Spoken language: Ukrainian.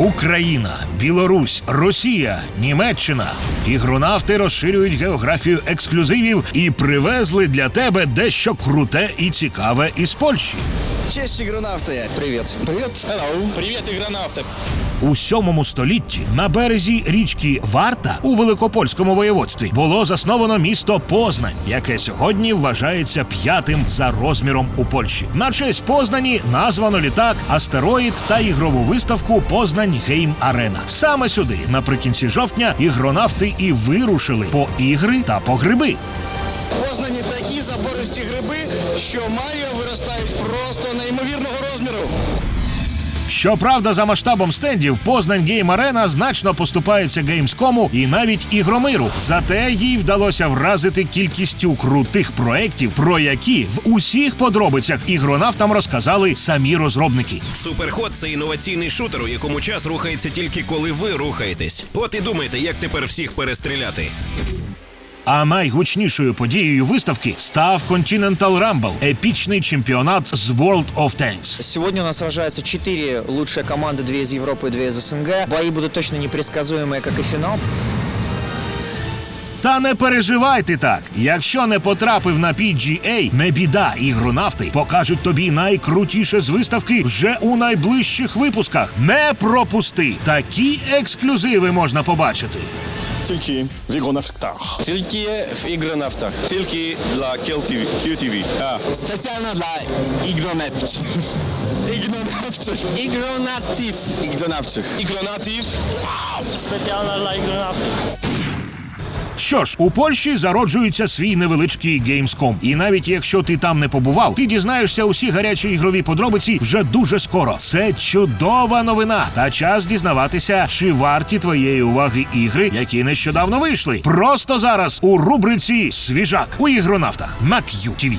Україна, Білорусь, Росія, Німеччина. Ігронавти розширюють географію ексклюзивів і привезли для тебе дещо круте і цікаве із Польщі. Честь, игронавты! Привет. Привет. Hello. Привет, игронавты! У сьомому столітті на березі річки Варта у Великопольському воєводстві було засновано місто Познань, яке сьогодні вважається п'ятим за розміром у Польщі. На честь Познані названо літак, астероїд та ігрову виставку Познань Гейм Арена. Саме сюди, наприкінці жовтня, ігронавти і вирушили по ігри та по гриби. Познані такі забористі гриби, що Маріо виростають просто неймовірного розміру. Щоправда, за масштабом стендів Познань Гейм Арена значно поступається Геймскому і навіть ігромиру. Зате їй вдалося вразити кількістю крутих проєктів, про які в усіх подробицях ігронавтам розказали самі розробники. Суперход це інноваційний шутер, у якому час рухається тільки коли ви рухаєтесь. От і думайте, як тепер всіх перестріляти. А найгучнішою подією виставки став Continental Rumble – епічний чемпіонат з World of Tanks. Сегодня у нас сражаются четыре лучшие команды, две из Европы и две из СНГ. Бои будут точно непредсказуемые, как и финал. Та не переживайте так. Якщо не потрапив на PGA, не біда, ігронавти покажуть тобі найкрутіше з виставки вже у найближчих випусках. Не пропусти! Такі ексклюзиви можна побачити. Тільки в ігронавтах. Тільки в ігронавтах. Тільки для QTV. QTV. А. Спеціально для ігронавтів. Ігронавтів. Ігронавтів. Ігронавчих. Ігронавтів. specjalna dla ignoraftów. Що ж, у Польщі зароджується свій невеличкий Gamescom. І навіть якщо ти там не побував, ти дізнаєшся усі гарячі ігрові подробиці вже дуже скоро. Це чудова новина. Та час дізнаватися, чи варті твоєї уваги ігри, які нещодавно вийшли. Просто зараз у рубриці Свіжак у ігронавтах на QTV.